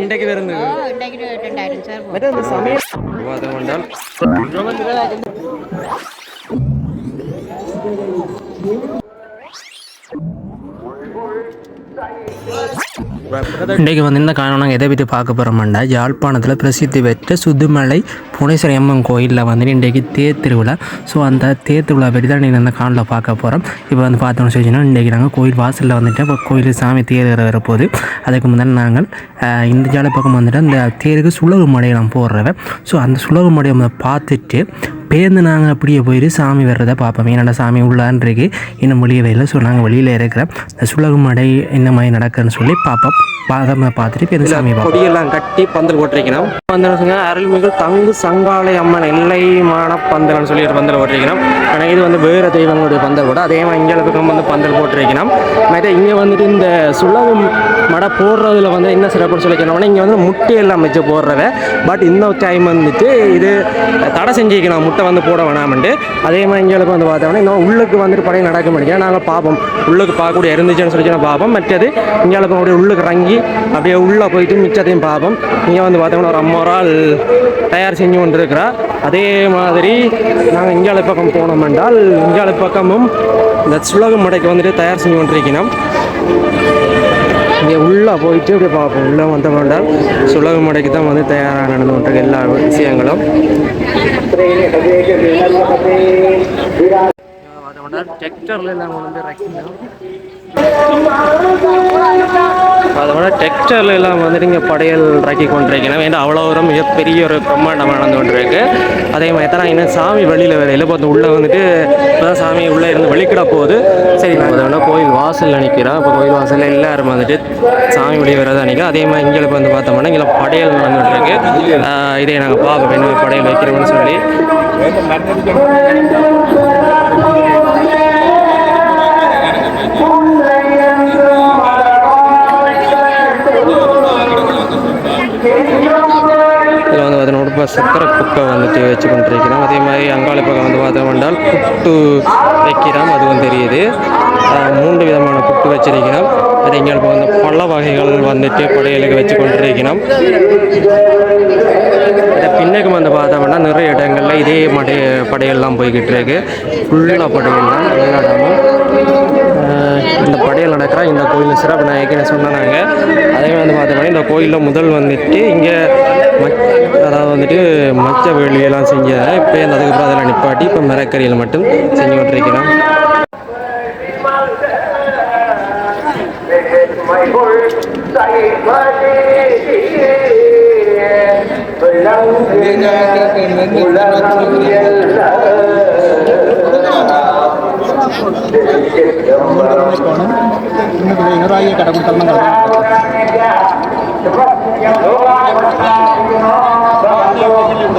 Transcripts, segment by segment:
ഉണ്ടാക്കി വരുന്നത്? മറ്റേ സമയം? അതുകൊണ്ടാണ് Thank you. இன்றைக்கு வந்து இந்த காரணம் நாங்கள் எதை பற்றி பார்க்க போகிறோம்னா யாழ்ப்பாணத்தில் பிரசித்தி பெற்ற சுதுமலை புனேஸ்வரி அம்மன் கோயிலில் வந்து இன்றைக்கு தேர் திருவிழா. ஸோ அந்த தேர் திருவிழா பற்றி தான் நீங்கள் அந்த காணில் பார்க்க போகிறோம் இப்போ வந்து பார்த்தோம்னு சொல்லிச்சுன்னா இன்றைக்கி நாங்கள் கோயில் வாசலில் வந்துட்டு இப்போ கோயில் சாமி தேர் வரப்போது அதுக்கு முன்னாடி நாங்கள் இந்த ஜாலை பக்கம் வந்துட்டு அந்த தேருக்கு சுழகு மடையை நான் போடுறவன் ஸோ அந்த சுழகு மடையை முதல்ல பார்த்துட்டு பேருந்து நாங்கள் அப்படியே போயிட்டு சாமி வர்றதை பார்ப்போம். என்னடா சாமி உள்ளான்றிருக்கு இன்னும் வெளியே இல்லை. ஸோ நாங்கள் வெளியில் இருக்கிறோம். இந்த சுழகு மடை என்ன மாதிரி இருக்குன்னு சொல்லி பார்ப்போம் பாதம பார்த்துட்டு பெருசாமி கொடியெல்லாம் கட்டி பந்தல் போட்டிருக்கணும் பந்தல் அருள்மிகு தங்கு சங்காலை அம்மன் எல்லைமான பந்தல்னு சொல்லி ஒரு பந்தல் போட்டிருக்கணும் ஆனால் இது வந்து வேறு தெய்வங்களுடைய பந்தல் கூட. அதே மாதிரி இங்கே பக்கம் வந்து பந்தல் போட்டிருக்கணும். மற்ற இங்கே வந்துட்டு இந்த சுழகு மடை போடுறதுல வந்து என்ன சிறப்புன்னு சொல்லிக்கணும்னா இங்கே வந்து முட்டையெல்லாம் வச்சு போடுறத. பட் இந்த டைம் வந்துட்டு இது தடை செஞ்சுக்கணும். முட்டை வந்து போட வேணாமன்ட்டு. அதே மாதிரி இங்களுக்கு வந்து பார்த்தோம்னா இன்னும் உள்ளுக்கு வந்துட்டு படையை நடக்க முடியும் நாங்கள் பார்ப்போம். உள்ளுக்கு பார்க்கக்கூடிய இருந்துச்சுன்னு சொல்லி பார்ப்போம். மற்றது இங்களுக்கு அப்படியே உள்ளுக்கு இறங்கி அப்படியே உள்ளே போயிட்டு மிச்சத்தையும் பார்ப்போம். இங்கே வந்து பார்த்தோம்னா ஒரு ஆள் தயார் செஞ்சு கொண்டு இருக்கிறா அதே மாதிரி நாங்கள் இங்கால பக்கம் போனோம் என்றால் இங்கால பக்கமும் இந்த சுலகம் மடைக்கு வந்துட்டு தயார் செஞ்சு கொண்டிருக்கணும் இங்கே உள்ளே போயிட்டு அப்படியே பார்ப்போம். உள்ளே வந்த வேண்டாம் சுலக மடைக்கு தான் வந்து தயாராக நடந்து கொண்டிருக்க எல்லா விஷயங்களும். டிராக்டர்ல எல்லாம் வந்து அதோட டெக்ஸ்டர்ல எல்லாம் வந்துட்டு இங்கே படையல் இறக்கி கொண்டிருக்கணும் ஏன்னா அவ்வளோ ஒரு மிகப்பெரிய ஒரு பிரம்மாண்டமாக நடந்து கொண்டிருக்கு. அதே மாதிரி தான் இன்னும் சாமி வெளியில் வரையில இப்போ உள்ளே வந்துட்டு இப்போ சாமி உள்ளே இருந்து வெளிக்கிட போகுது. சரி நான் அதோட கோயில் வாசலில் நிற்கிறோம் இப்போ கோயில் வாசலில் எல்லாரும் வந்துட்டு சாமி வெளியே வரதான் நிற்கிறோம் அதே மாதிரி இங்கே வந்து பார்த்தோம்னா இங்கே படையல் நடந்துட்டு இதே இதை நாங்கள் பார்ப்போம். என்ன படையல் வைக்கிறோம்னு சொல்லி. இப்போ சக்கரை புக்கை வந்துட்டு வச்சு கொண்டிருக்கிறோம் அதே மாதிரி அங்காளி பக்கம் வந்து பார்த்தோம் என்றால் புட்டு வைக்கிறோம் அதுவும் தெரியுது. மூன்று விதமான புட்டு வச்சிருக்கிறோம் அது இங்கே வந்து பல வகைகள் வந்துட்டு படையலுக்கு வச்சு கொண்டிருக்கிறோம் பின்னக்கு பின்னுக்கு வந்து பார்த்தோம்னா நிறைய இடங்களில் இதே மடை படையெல்லாம் போய்கிட்டு இருக்கு. ஃபுல்லாக படையல் தான். எல்லா இடமும் இந்த படையல் நடக்கிற இந்த கோயில் சிறப்பு நாயக்கன்னு சொன்னாங்க. அதே வந்து பார்த்தோம்னா இந்த கோயிலில் முதல் வந்துட்டு இங்கே அதாவது வந்துட்டு மச்ச வேள்வியெல்லாம் செஞ்சதை இப்போ அதுக்கப்புறம் அதெல்லாம் நிப்பாட்டி இப்போ மரக்கறியில் மட்டும் செஞ்சு கொண்டிருக்கிறோம். கடை எத்தனை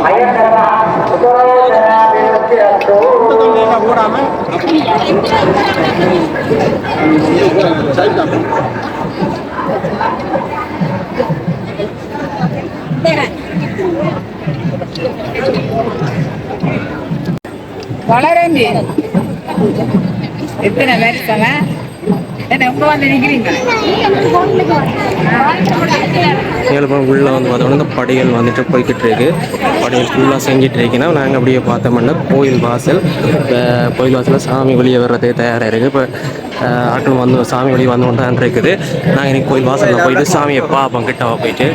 வருஷங்க என்ன உங்க வந்து ஏழுபம் உள்ளே வந்து பார்த்தோம்னா இந்த படையல் வந்துட்டு போய்கிட்டு இருக்கு படையல் ஃபுல்லாக செஞ்சுட்டு இருக்கீங்கன்னா நாங்கள் அப்படியே பார்த்தோம்னா கோயில் வாசல் இப்போ கோயில் வாசலில் சாமி வெளியே வர்றதே தயாராக இருக்குது இப்போ ஆட்கள் வந்து சாமி வெளியே வந்து கொண்டு இருக்குது நாங்கள் இன்னைக்கு கோயில் வாசலில் போயிட்டு சாமியை பார்ப்போம் கிட்டவா போயிட்டு.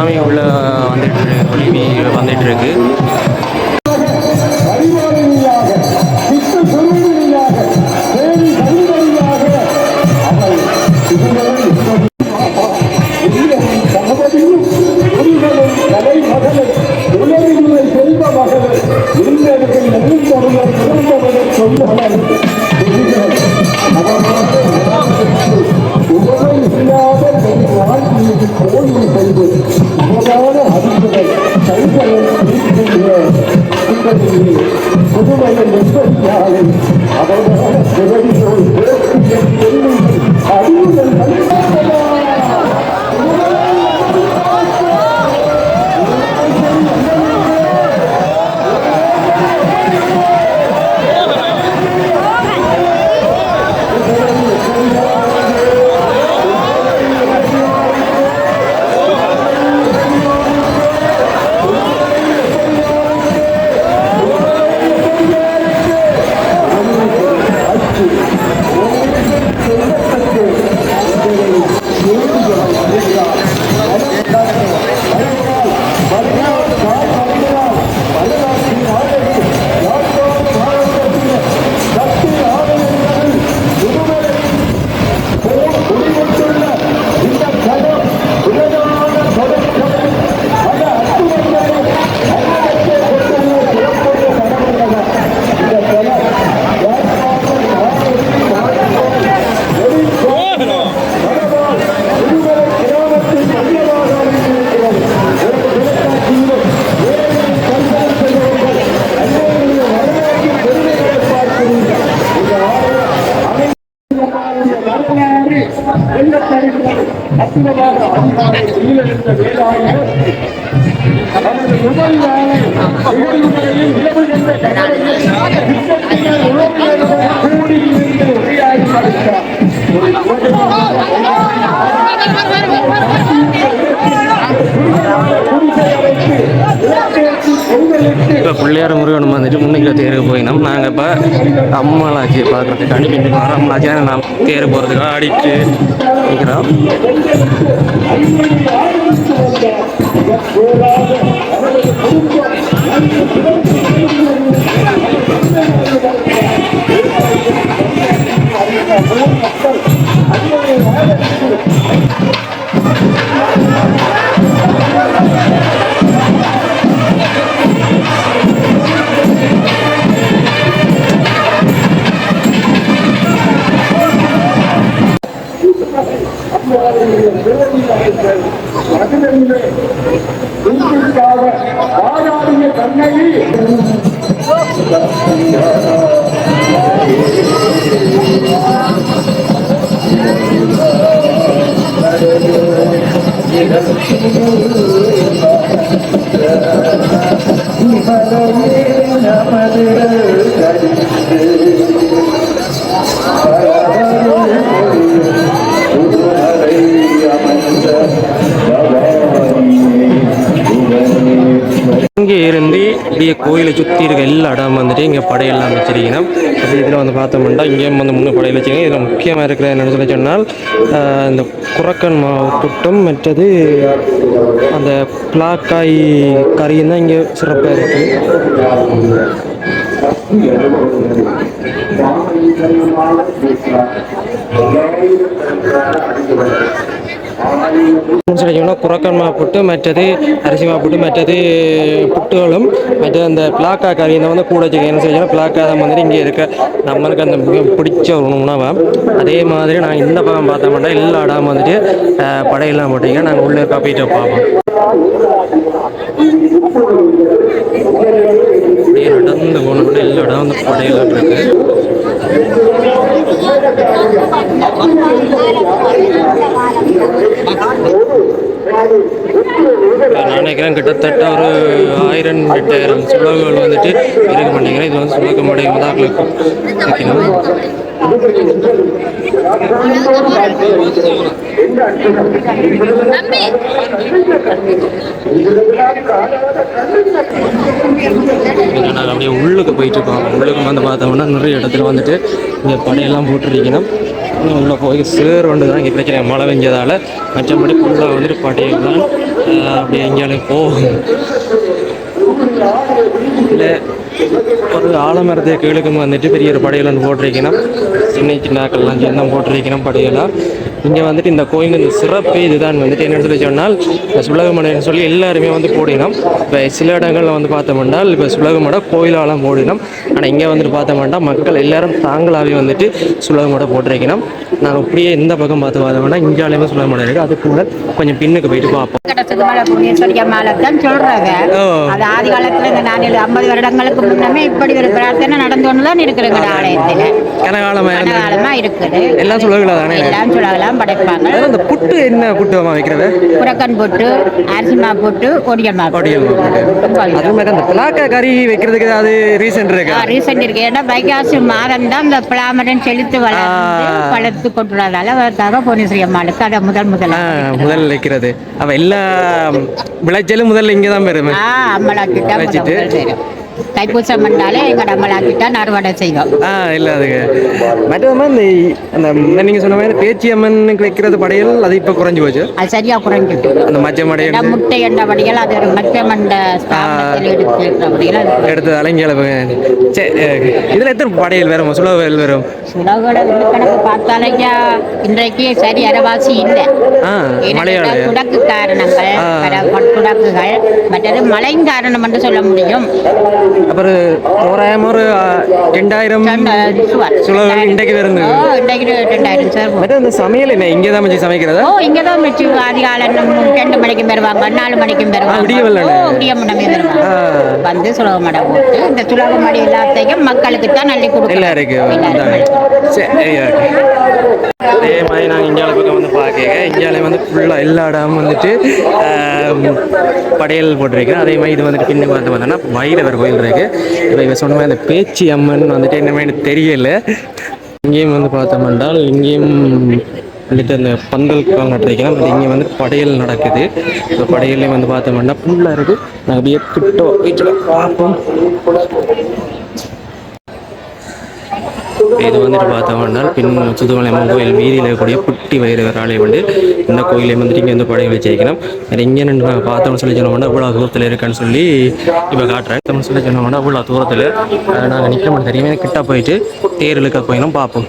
சுனாமி உள்ள வந்துட்டு குழுமையில வந்துட்டு இருக்கு. அம்மலாச்சியை பார்க்குறதுக்கு. அனுப்பிட்டு வரோம் அம்மலாச்சியை நான் தேர் போகிறதுக்கு ஆடிட்டு நிற்கிறோம் இங்கே பெரிய கோயிலை சுற்றி இருக்க எல்லா இடம் வந்துட்டு இங்கே படையெல்லாம் வச்சிருக்கணும் அப்படி இதில் வந்து பார்த்தோம்னா இங்கேயும் வந்து முன்னே படையில் வச்சிருக்கேன் இதில் முக்கியமாக இருக்கிற என்னன்னு சொல்லி சொன்னால் இந்த குரக்கன் மாவு மற்றது அந்த பிளாக்காய் கறியும் தான் இங்கே சிறப்பாக இருக்குது சொல்லிக்கணும்னா மா புட்டு மற்றது அரிசி மா புட்டு மற்றது புட்டுகளும் மற்றது அந்த பிளாக்கா கறி இந்த வந்து கூட வச்சுக்க என்ன செய்யணும் பிளாக்கா தான் வந்துட்டு இங்கே இருக்க நம்மளுக்கு அந்த மிக பிடிச்ச ஒரு உணவை அதே மாதிரி நான் இந்த பக்கம் பார்த்தோம்னா எல்லா இடம் வந்துட்டு படையெல்லாம் போட்டீங்க நாங்கள் உள்ளே இருக்க போயிட்டு பார்ப்போம் அப்படியே நடந்து போனோம்னா எல்லா இடம் வந்து படையெல்லாம் இருக்கு நான் நினைக்கிறேன் கிட்டத்தட்ட ஒரு ஆயிரம் எட்டாயிரம் சுலகுகள் வந்துட்டு இருக்க மாட்டேங்கிறேன். இது வந்து சுலக தான் மதாக்களுக்கு வைக்கணும் நாங்கள் அப்படியே உள்ளுக்கு போயிட்டு இருக்கோம் உள்ளுக்கு வந்து பார்த்தோம்னா நிறைய இடத்துல வந்துட்டு இங்கே படையெல்லாம் போட்டுருக்கணும். இன்னும் உள்ளே போய் சேர் ஒன்று தான் இங்கே பிரச்சனை மழை பெஞ்சதால். மற்றபடி ஃபுல்லாக வந்துட்டு படையெல்லாம் அப்படியே எங்கேயாலும் போகும். இல்லை ஒரு ஆலமரத்தை கீழுக்கும் வந்துட்டு பெரிய ஒரு படையல் ஒன்று போட்டிருக்கணும். சின்ன சின்னாக்கள்லாம் சேர்ந்து போட்டிருக்கணும் படையலாம் இங்கே வந்துட்டு இந்த கோயில் இந்த சிறப்பு இதுதான் வந்துட்டு. என்னன்னு சொல்லி சொன்னால் இந்த சுலகமடைன்னு சொல்லி எல்லாருமே வந்து போடினோம். இப்போ சில இடங்களில் வந்து பார்த்தோம்னா இப்போ சுலகமடை கோயிலாலாம் போடினோம். ஆனால் இங்கே வந்துட்டு பார்த்தோம்னா மக்கள் எல்லாரும் தாங்களாகவே வந்துட்டு சுலகமடை போட்டிருக்கணும். நாங்கள் இப்படியே இந்த பக்கம் பார்த்து பார்த்தோம்னா இங்கேயாலையுமே சுலகமடை இருக்குது. அதுக்கு முதல் கொஞ்சம் பின்னுக்கு போயிட்டு பார்ப்போம். சொல்றாங்க. அது காலத்துல இந்த நானூறு ஐம்பது வருடங்களுக்கு முன்னமே இப்படி ஒரு பிரார்த்தனை நடந்து கொண்டு தான் இருக்குதுங்க ஆலயத்துல கனகாலமாக இருக்குது. எல்லாம் சுலகுல தானே எல்லாம் சொல்லலாம் படைப்பாங்க. இந்த புட்டு என்ன புட்டு வைக்கிறது புறக்கன் போட்டு அரிசிமா போட்டு. அது மாதிரி அந்த பிளாக்கா கறி வைக்கிறதுக்கு ஏதாவது ரீசன் இருக்கா? ரீசெண்ட் இருக்கு. ஏன்னா வைகாசி மாதம் தான் இந்த பிளாமரன் செலுத்து வளர்ந்து ஆ. வளர்த்து கொண்டுள்ளதால தக புவனேஸ்வரி அம்மாளுக்கு அதை முதல் முதல் முதல் வைக்கிறது. அவ எல்லா விளைச்சலும் முதல்ல இங்கே தான் பெறுமே. ஆ அம்மளாக்கிட்டா முதல் வச்சுட்டு? முதல் செய்றோம். தைப்பூசம் பண்ணாலே எங்கட அம்மளாக்கிட்டா நறுவடை செய்வோம் ஆ இல்லை அதுக்கு மற்றது மாதிரி இந்த அந்த நீங்கள் சொன்ன மாதிரி பேச்சி அம்மனுக்கு வைக்கிறது படையல் அது இப்போ குறைஞ்சி போச்சு? அது சரியா குறைஞ்சிட்டு அந்த மச்ச மடையல் முட்டை என்ற வடிகள் அது ஒரு மற்ற மண்ட ஸ்தாபனத்தில் எடுத்து சரி இதில் எத்தனை படையல் வரும்? சுலக வயல் வரும்? சுலகோட கணக்கு பார்த்தாலையா இன்றைக்கு சரி அரவாசி இல்லை. ஆ மலையாள. துடக்கு காரணங்கள் பட்டுடாக்குகள் மற்றது மழையின் காரணம் என்று சொல்ல முடியும். அப்புறம் தோராயம் ஒரு ரெண்டாயிரம். சுழல் இன்றைக்கு இன்றைக்கு ரெண்டாயிரம் சார் மற்ற அந்த சமையல் என்ன இங்கே தான் வச்சு சமைக்கிறதா ஓ இங்கே தான் வச்சு அதிகாலை ரெண்டு மணிக்கும் வருவாங்க நாலு மணிக்கும் வருவாங்க விடிய முன்னமே வருவாங்க. வந்து சுலகமடை போட்டு இந்த சுலகமடை எல்லாத்தையும் மக்களுக்கு தான் அள்ளி கொடுக்கும் எல்லாருக்கும் சரி அதே மாதிரி நாங்கள் இந்தியாவில் பக்கம் வந்து பார்க்க இந்தியாவில் வந்து ஃபுல்லாக எல்லா இடமும் வந்துட்டு படையல் போட்டிருக்கேன் அதே மாதிரி இது வந்துட்டு பின்ன பார்த்து பார்த்தோன்னா வைரவர் கோயில் இருக்கு. இப்போ இவன் சொன்ன மாதிரி அந்த பேச்சு அம்மன் வந்துட்டு என்ன மாதிரி தெரியல. இங்கேயும் வந்து பார்த்தோம் என்றால் இங்கேயும் வந்துட்டு அந்த பந்தல் நட்டிருக்கலாம் அது இங்கே வந்து படையல் நடக்குது. இந்த படையல்லையும் வந்து பார்த்தோம்னா ஃபுல்லாக இருக்குது நாங்கள் அப்படியே கிட்ட வீட்டில் பார்ப்போம். இது வந்துட்டு பார்த்தோம்னால் பின் சுதுமலை அம்மன் கோயில் வீதியில் இருக்கக்கூடிய குட்டி வைரவர் ஆலயம் வந்து இந்த கோயிலை வந்துட்டு இங்கே வந்து படையை வச்சிருக்கணும். அது இங்கே நின்று நாங்கள் பார்த்தோம்னு சொல்லி சொன்னோம்னா இவ்வளோ தூரத்தில் இருக்குன்னு சொல்லி இப்போ காட்டுறேன் தமிழ் சொல்லி சொன்னோம்னா இவ்வளோ தூரத்தில் நாங்கள் நிற்க மாட்டோம் தெரியுமே கிட்ட போயிட்டு தேர் இழுக்க போயிடும் பார்ப்போம்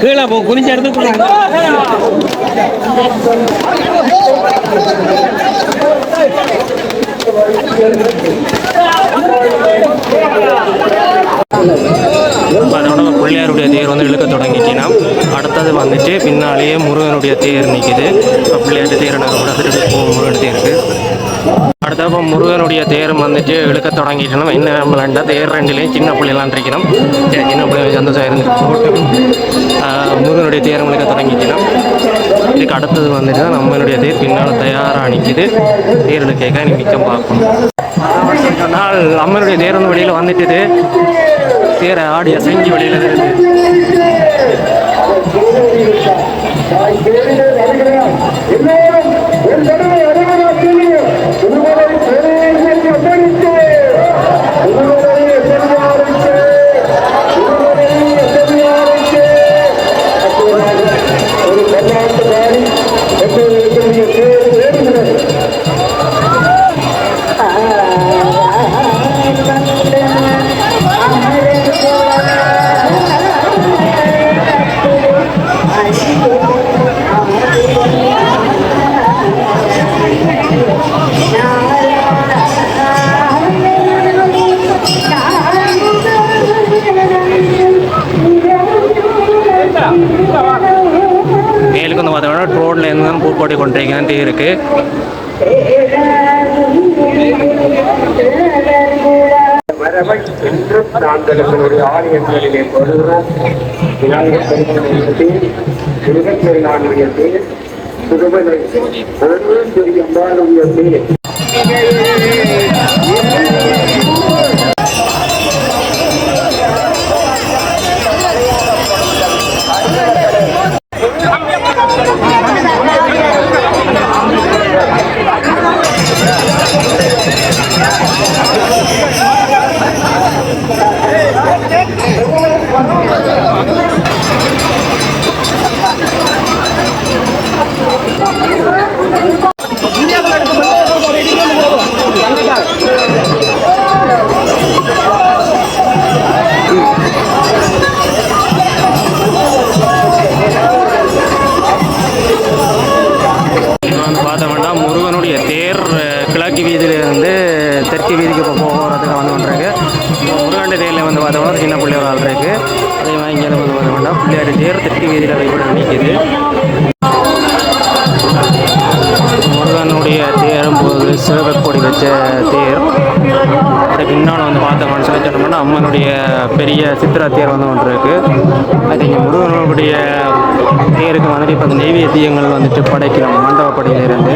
கீழே போ குறிச்ச இடத்துக்கு அதோட பிள்ளையாருடைய தேர் வந்து இழுக்க தொடங்கிச்சுன்னா அடுத்தது வந்துட்டு பின்னாலேயே முருகனுடைய தேர் நிற்கிது பிள்ளையாட்டு தேர் நாங்கள் கூட திருப்பி முருகன் தேருக்கு. அடுத்தப்போ முருகனுடைய தேரும் வந்துட்டு இழுக்க தொடங்கிட்டோம் என்ன நம்மளாண்டா தேர் ரெண்டுலேயும் சின்ன பிள்ளைலாம் இருக்கணும் சரி சின்ன பிள்ளைங்க சந்தோஷம் இருந்து முருகனுடைய தேரும் இழுக்க தொடங்கிட்டோம் இதுக்கு அடுத்தது வந்துட்டு தான் நம்மளுடைய தேர் பின்னால் தயாராக நிற்கிது தேர் இழுக்க மிச்சம் பார்க்கணும். சொன்னால் அம்மனுடைய தேர் வந்து வெளியில் வந்துட்டுது. தேரை ஆடி அசைஞ்சு வெளியில் இருந்து பார்த்தீங்கன்னா வந்து பார்த்தோம்னா இருந்து தான் பூ போட்டு கொண்டிருக்கிறேன் தேர் இருக்கு. சித்திரா தேர் வந்து ஒன்று இருக்குது அது இங்கே முருகனுடைய தேருக்கு வந்துட்டு இப்போ அந்த நெய்வேத்தியங்கள் வந்துட்டு படைக்கிறோம். மண்டபப்படியிலிருந்து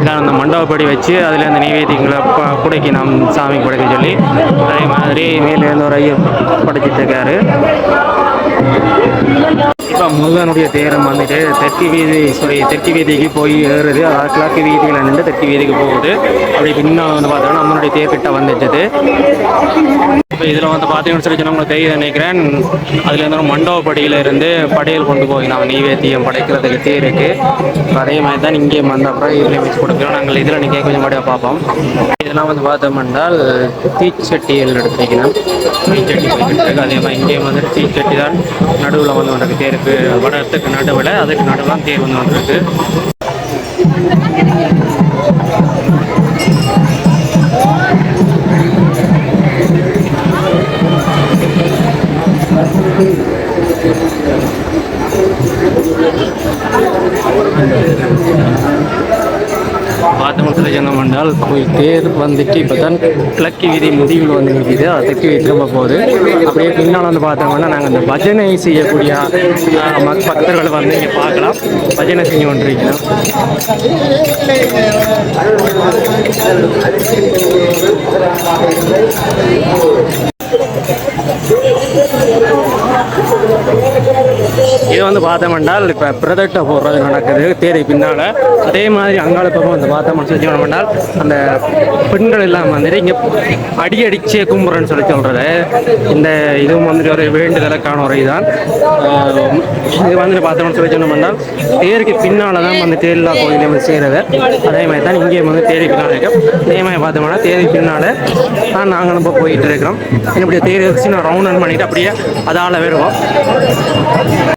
இதான் அந்த மண்டபப்படி வச்சு அதில் அந்த நெய்வேத்தியங்களை ப புடைக்கி நாம் சாமி படைக்க சொல்லி அதே மாதிரி மேலேருந்து ஒரு ஐயர் படைச்சிட்டு இருக்காரு. இப்போ முருகனுடைய தேரம் வந்துட்டு தெற்கு வீதி சாரி தெற்கு வீதிக்கு போய் ஏறுது அதாவது கிழக்கு வீதியில் நின்று தெற்கு வீதிக்கு போகுது. அப்படி பின்னா வந்து பார்த்தோன்னா நம்மளுடைய தேர்கிட்ட வந்துட்டது இதில் வந்து பார்த்தீங்கன்னு சொல்லி சொன்னா உங்களுக்கு தெரியுது நினைக்கிறேன். அதில் இருந்து ஒரு இருந்து படையல் கொண்டு போய் நாங்கள் நெய்வேத்தியம் படைக்கிறதுக்கு தேருக்கு. அதே மாதிரி தான் இங்கே வந்த அப்புறம் இதில் வச்சு கொடுக்குறோம். நாங்கள் இதில் நீங்கள் கொஞ்சம் மடியாக பார்ப்போம். இதெல்லாம் வந்து பார்த்தோம் என்றால் தீச்சட்டிகள் எடுத்துக்கணும் தீச்சட்டி போய்கிட்டு அதே மாதிரி இங்கே வந்து தீச்சட்டி தான் நடுவில் வந்து வந்திருக்கு தேருக்கு வடத்துக்கு நடுவில் அதுக்கு நடுவில் தேர் வந்து வந்திருக்கு. பெருமாள் கோயில் தேர் வந்துட்டு இப்போ தான் கிழக்கு வீதி முடிவில் வந்து நிற்கிது அதுக்கு திரும்ப போகுது. அப்படியே பின்னால் வந்து பார்த்தோம்னா நாங்கள் இந்த பஜனை செய்யக்கூடிய பக்தர்களை வந்து இங்கே பார்க்கலாம். பஜனை செஞ்சு கொண்டிருக்கலாம் இது பார்த்தோம் என்றால் இப்போ பிரதட்ட போடுறது நடக்குது. தேரை பின்னால் அதே மாதிரி அங்காள பக்கம் வந்து பார்த்தோம் சொல்லி என்றால் அந்த பெண்கள் எல்லாம் வந்துட்டு இங்கே அடி அடிச்சே கும்புறன்னு சொல்லி சொல்கிறது இந்த இதுவும் வந்துட்டு ஒரு வேண்டுதலுக்கான ஒரு இதுதான் இது வந்துட்டு பார்த்தோம்னு சொல்லி சொன்னோம் என்றால் தேருக்கு பின்னால் தான் வந்து தேரில்லா கோயிலை வந்து செய்கிறது அதே மாதிரி தான் இங்கே வந்து தேரி பின்னால் இருக்கும் அதே மாதிரி பார்த்தோம்னா தேரி பின்னால் தான் நாங்கள் இப்போ போயிட்டு இருக்கிறோம். என்னுடைய தேர் வச்சு நான் ரவுண்ட் பண்ணிவிட்டு அப்படியே அதால் வருவோம்.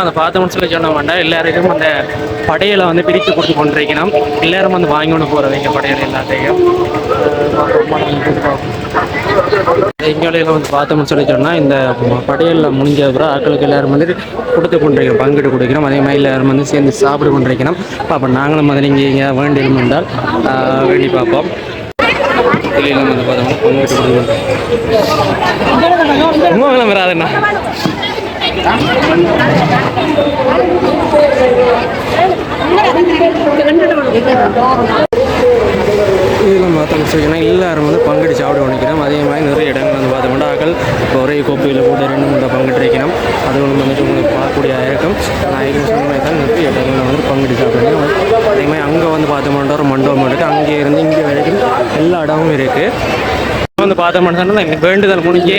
இங்கேயும் அதை பார்த்தோம்னு சொல்லி சொன்ன வேண்டாம் எல்லாருக்கும் அந்த படையலை வந்து பிரித்து கொடுத்து கொண்டிருக்கணும். எல்லாரும் வந்து வாங்கி கொண்டு போகிறவங்க படையல் எல்லாத்தையும். எங்களையில் வந்து பார்த்தோம்னு சொல்லி சொன்னால் இந்த படையலில் முடிஞ்ச அப்புறம் ஆட்களுக்கு எல்லாரும் வந்து கொடுத்து கொண்டிருக்கிறோம் பங்கிட்டு கொடுக்கிறோம் அதே மாதிரி எல்லாரும் வந்து சேர்ந்து சாப்பிட்டு கொண்டிருக்கணும். அப்போ நாங்களும் முதல்ல இங்கே இங்கே வேண்டியும் என்றால் வேண்டி பார்ப்போம். வந்து பார்த்தோம்னா பங்கிட்டு கொடுக்கிறோம் வராதுண்ணா. இதில் பார்த்தோம்னு சொன்னால் எல்லாரும் வந்து பங்கெடு சாப்பிட நினைக்கிறோம். அதே மாதிரி நிறைய இடங்கள் வந்து பார்த்தோம்னா ஆக்கள் இப்போ ஒரே கோப்பையில் கூட ரெண்டு மூணு பங்கிட்டு வைக்கணும் அது ஒன்று வந்துட்டு உங்களுக்கு பார்க்கக்கூடிய இருக்கும் நான் ஏற்கனவே சொன்ன மாதிரி தான் நிறைய இடங்களில் வந்து பங்கெடு சாப்பிடணும் அதே மாதிரி அங்கே வந்து பார்த்தோம்னா ஒரு மண்டபம் இருக்குது அங்கே இருந்து இங்கே வரைக்கும் எல்லா இடமும் இருக்குது வந்து பார்த்தோம்னு சொன்னால் எங்கள் வேண்டுதல் முடிஞ்சு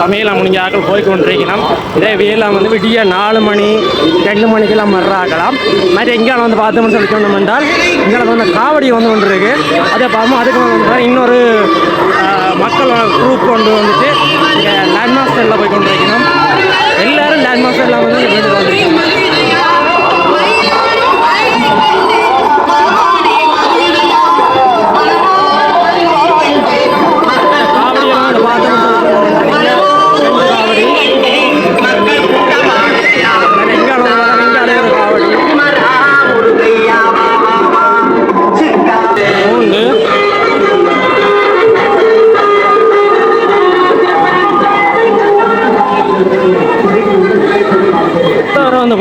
சமையலாம் முடிஞ்ச ஆக்கள் போய் கொண்டிருக்கலாம் இதே வெயிலாம் வந்து விடிய நாலு மணி ரெண்டு மணிக்கெல்லாம் மர்ற ஆக்கலாம் மாதிரி எங்கேயாலும் வந்து பார்த்தோம்னு சொல்லி சொன்னோம் என்றால் இங்கே வந்து காவடி வந்து ஒன்று அதே அதை பார்ப்போம் அதுக்கு வந்து இன்னொரு மக்கள் குரூப் கொண்டு வந்துட்டு இங்கே லேண்ட் மாஸ்டரில் போய் கொண்டிருக்கணும் எல்லாரும் லேண்ட் மாஸ்டரில் வந்து வேண்டுதல் வந்திருக்கணும்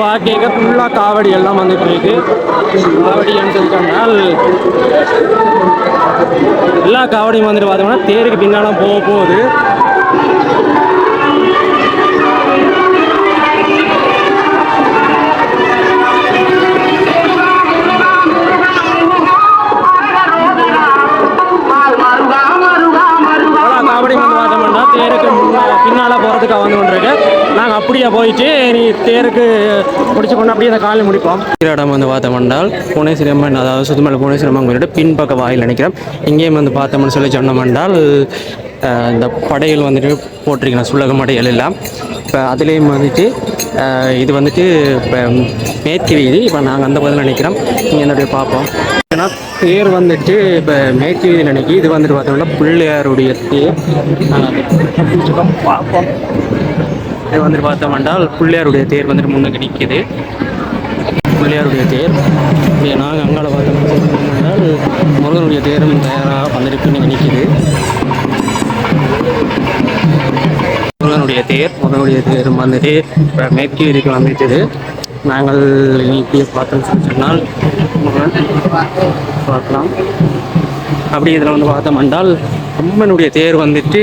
பார்க்க ஃபுல்லாக காவடி எல்லாம் வந்துட்டு இருக்கு. காவடின்னு சொல்லி எல்லா காவடியும் வந்துட்டு பார்த்தோம்னா தேருக்கு பின்னாலும் போக போகுது. காவடி வந்து பார்த்தோம்னா தேருக்கு பின்னால் போகிறதுக்காக வந்து கொண்டிருக்கு நாங்கள் அப்படியே போயிட்டு நீ தேருக்கு முடிச்சு கொண்டு அப்படியே அந்த காலையில் முடிப்போம். இடம் வந்து பார்த்தோம்னால் புனேஸ்வரி அம்மன் அதாவது சுத்தமல்ல புனே அம்மன் கோயிலோட பின்பக்க வாயில் நினைக்கிறேன் இங்கேயும் வந்து பார்த்தோம்னு சொல்லி சொன்னோம்னால் இந்த படைகள் வந்துட்டு போட்டிருக்கணும் சுள்ளக மடைகள் எல்லாம். இப்போ அதுலேயும் வந்துட்டு இது வந்துட்டு இப்போ மேற்கு வீதி இப்போ நாங்கள் அந்த பதில் நினைக்கிறோம். இங்கே என்னுடைய பார்ப்போம் ஏன்னா பேர் வந்துட்டு இப்போ மேற்கு வீதி நினைக்கி இது வந்துட்டு பார்த்தோம்னா பிள்ளையாருடைய தேர். நாங்கள் பார்ப்போம். இது வந்துட்டு பார்த்தோம் என்றால் பிள்ளையாருடைய தேர் வந்துட்டு முன்னுக்கு நிற்கிது. பிள்ளையாருடைய தேர் நாங்கள் அங்கால பார்த்தோம் என்றால் முருகனுடைய தேரும் தயாராக வந்துட்டு பின்னுக்கு நிற்கிது. முருகனுடைய தேர் முருகனுடைய தேரும் வந்துட்டு மேற்கு வீதிக்கு வந்துட்டது. நாங்கள் இன்னைக்கு பார்த்தோம்னு சொன்னால் முருகன் பார்க்கலாம். அப்படி இதில் வந்து பார்த்தோம் என்றால் அம்மனுடைய தேர் வந்துட்டு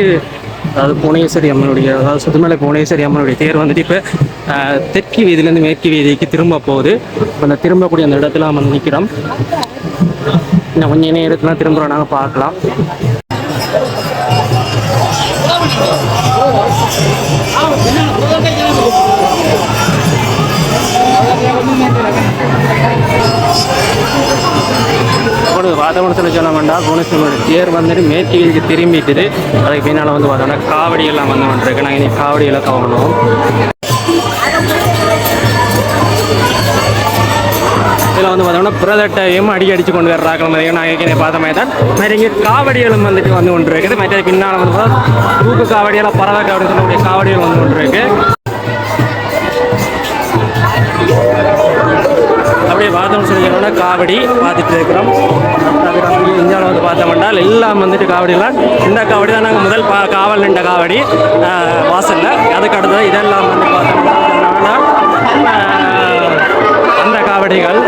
அதாவது புவனேஸ்வரி அம்மனுடைய அதாவது சுதுமலை புவனேஸ்வரி அம்மனுடைய தேர் வந்துட்டு இப்போ தெற்கு வீதியிலேருந்து மேற்கு வீதிக்கு திரும்ப போகுது. இப்போ அந்த திரும்பக்கூடிய அந்த இடத்துல நம்ம நிற்கிறோம் இன்னும் கொஞ்சம் நேரத்தில் திரும்புகிறோம் நாங்கள் பார்க்கலாம். இப்பொழுது வாதவனத்தில் சொல்ல வேண்டாம் புவனேஸ்வரோட தேர் வந்துட்டு மேற்கு வீதிக்கு திரும்பிட்டுது அதுக்கு பின்னால் வந்து பார்த்தோன்னா காவடியெல்லாம் வந்து வந்துருக்கு. நாங்கள் இனி காவடியெல்லாம் கவனம் இதில் வந்து பார்த்தோம்னா புரதட்டையும் அடி அடிச்சு கொண்டு வர்றாங்க மாதிரி நான் ஏற்கனவே பார்த்த மாதிரி தான் மாதிரி இங்கே காவடிகளும் வந்துட்டு வந்து கொண்டு இருக்குது மற்ற பின்னால் வந்து பார்த்தா தூக்கு காவடியெல்லாம் பறவை காவடி சொல்லக்கூடிய காவடிகள் வந்து கொண்டு இருக்கு அப்படியே பார்த்தோம்னு சொல்லிங்கன்னா காவடி பார்த்துட்டு இருக்கிறோம். இந்தியாவில் வந்து பார்த்தோம்னால் எல்லாம் வந்துட்டு காவடிலாம் இந்த காவடி தான். நாங்கள் முதல் பா காவல் நின்ற காவடி வாசலில். அதுக்கு அடுத்தது இதெல்லாம் வந்து பார்த்தோம்னா அந்த காவடிகள்